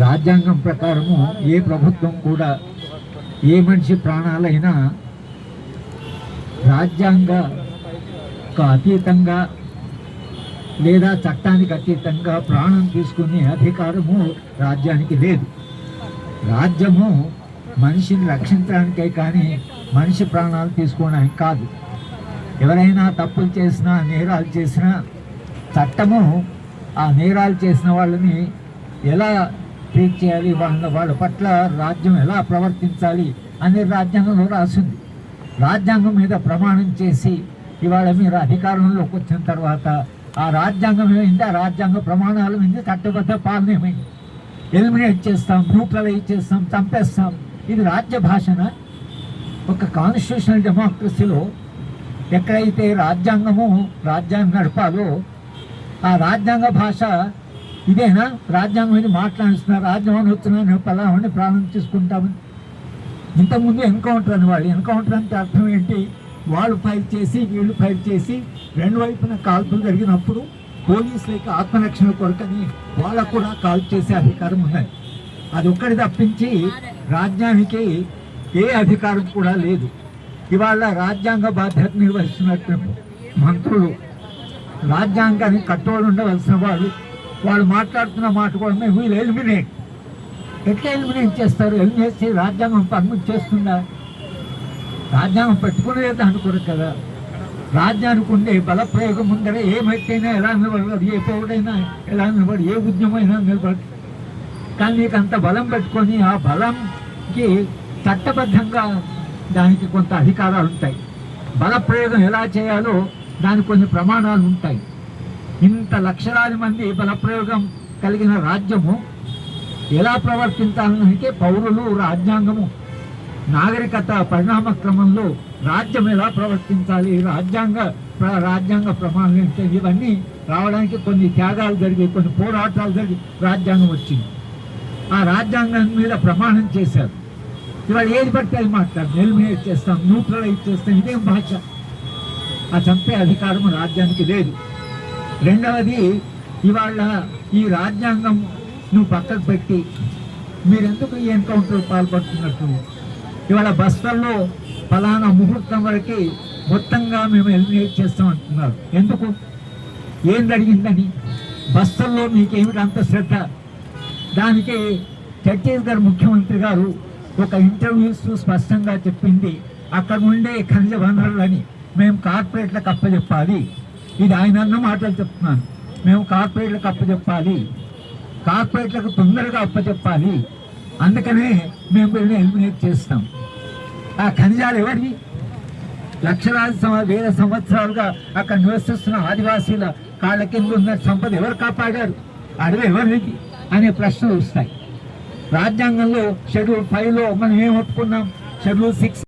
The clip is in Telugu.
రాజ్యాంగం ప్రకారము ఏ ప్రభుత్వం కూడా ఏ మనిషి ప్రాణాలైనా రాజ్యాంగ అతీతంగా లేదా చట్టానికి అతీతంగా ప్రాణం తీసుకునే అధికారము రాజ్యానికి లేదు. రాజ్యము మనిషిని రక్షించడానికే కానీ మనిషి ప్రాణాలు తీసుకోవడానికి కాదు. ఎవరైనా తప్పులు చేసినా నేరాలు చేసినా చట్టము ఆ నేరాలు చేసిన వాళ్ళని ఎలా ట్రీట్ చేయాలి వాళ్ళ వాళ్ళ పట్ల రాజ్యం ఎలా ప్రవర్తించాలి అనే రాజ్యాంగంలో రాసింది. రాజ్యాంగం మీద ప్రమాణం చేసి ఇవాళ మీరు అధికారంలోకి వచ్చిన తర్వాత ఆ రాజ్యాంగం ఏమైంది ఆ రాజ్యాంగ ప్రమాణాలు మీద చట్టబద్ధ పాలన ఏమైంది? ఎలిమినేట్ చేస్తాం న్యూట్రలైజ్ చేస్తాం చంపేస్తాం. ఇది రాజ్య భాషన? ఒక కాన్స్టిట్యూషనల్ డెమోక్రసీలో ఎక్కడైతే రాజ్యాంగము రాజ్యాన్ని నడపాలో ఆ రాజ్యాంగ భాష ఇదేనా? రాజ్యాంగం మీద రాజ్యాంగం రాజ్యం అని ప్రాణం తీసుకుంటామని ఇంతకుముందు ఎన్కౌంటర్ అని వాళ్ళు. ఎన్కౌంటర్ అంటే అర్థం ఏంటి? వాళ్ళు ఫైర్ చేసి వీళ్ళు ఫైర్ చేసి రెండు వైపున కాల్పులు జరిగినప్పుడు పోలీసులకి ఆత్మరక్షణ కొరకని వాళ్ళకు కూడా కాల్ చేసే అధికారం ఉన్నది. అది ఒక్కటి తప్పించి రాజ్యానికి ఏ అధికారం కూడా లేదు. ఇవాళ రాజ్యాంగ బాధ్యత నిర్వహిస్తున్నట్టు మంత్రులు రాజ్యాంగానికి కట్టుబడి ఉండవలసిన వాళ్ళు వాళ్ళు మాట్లాడుతున్న మాట కూడా మేము వీళ్ళు ఎలిమినేట్ ఎట్లా ఎలిమినేట్ చేస్తారు ఎలిమినేట్ చేసి రాజ్యాంగం పర్మిట్ చేస్తుందా? రాజ్యాంగం పెట్టుకునే దాని కొరకు కదా. రాజ్యానికి ఉండే బలప్రయోగం ముందరే ముందర ఏమైతేనే ఎలా నిలబడదు ఏ పౌరుడైనా ఎలా నిలబడి ఏ ఉద్యమైనా నిలబడి. కానీ నీకు అంత బలం పెట్టుకొని ఆ బలంకి చట్టబద్ధంగా దానికి కొంత అధికారాలు ఉంటాయి బలప్రయోగం ఎలా చేయాలో దానికి కొన్ని ప్రమాణాలు ఉంటాయి ఇంత లక్షలాది మంది బలప్రయోగం కలిగిన రాజ్యము ఎలా ప్రవర్తించాలనంటే పౌరులు రాజ్యాంగము నాగరికత పరిణామ క్రమంలో రాజ్యం ఎలా ప్రవర్తించాలి రాజ్యాంగ రాజ్యాంగ ప్రమాణాలు ఏంటి ఇవన్నీ రావడానికి కొన్ని త్యాగాలు జరిగాయి కొన్ని పోరాటాలు జరిగి రాజ్యాంగం వచ్చింది. ఆ రాజ్యాంగం మీద ప్రమాణం చేశారు. ఇవాళ ఏది పడితే అది మాట్లాడు ఎలిమినేట్ చేస్తాం న్యూట్రలైజ్ చేస్తాం ఇదేం భాష? ఆ చంపే అధికారం రాజ్యానికి లేదు. రెండవది ఇవాళ ఈ రాజ్యాంగం నువ్వు పక్కకు పెట్టి మీరెందుకు ఈ ఎన్కౌంటర్ పాల్పడుతున్నట్టు? ఇవాళ బస్తల్లో ఫలానా ముహూర్తం వరకు మొత్తంగా మేము ఎలిమినేట్ చేస్తాం అంటున్నారు ఎందుకు? ఏం జరిగిందని? బస్తల్లో మీకేమిటి అంత శ్రద్ధ? దానికి ఛత్తీస్గఢ్ ముఖ్యమంత్రి గారు ఒక ఇంటర్వ్యూస్ స్పష్టంగా చెప్పింది. అక్కడ ఉండే ఖనిజ వనరులని మేము కార్పొరేట్లకు అప్పచెప్పాలి ఇది ఆయన అన్న మాటలు చెప్తున్నాను. మేము కార్పొరేట్లకు అప్పచెప్పాలి. కార్పొరేట్లకు తొందరగా అప్పచెప్పాలి. అందుకనే మేము వీళ్ళని ఎలిమినేట్ చేస్తాం. ఆ ఖనిజాలు ఎవరి లక్షలాది వేల సంవత్సరాలుగా అక్కడ నివసిస్తున్న ఆదివాసీల కాళ్ళ కింద ఉన్న సంపద ఎవరు కాపాడారు? అడవి ఎవరిది? అనే ప్రశ్నలు వస్తాయి. రాజ్యాంగంలో షెడ్యూల్ ఫైవ్లో మనం ఏం ఒప్పుకున్నాం? Schedule six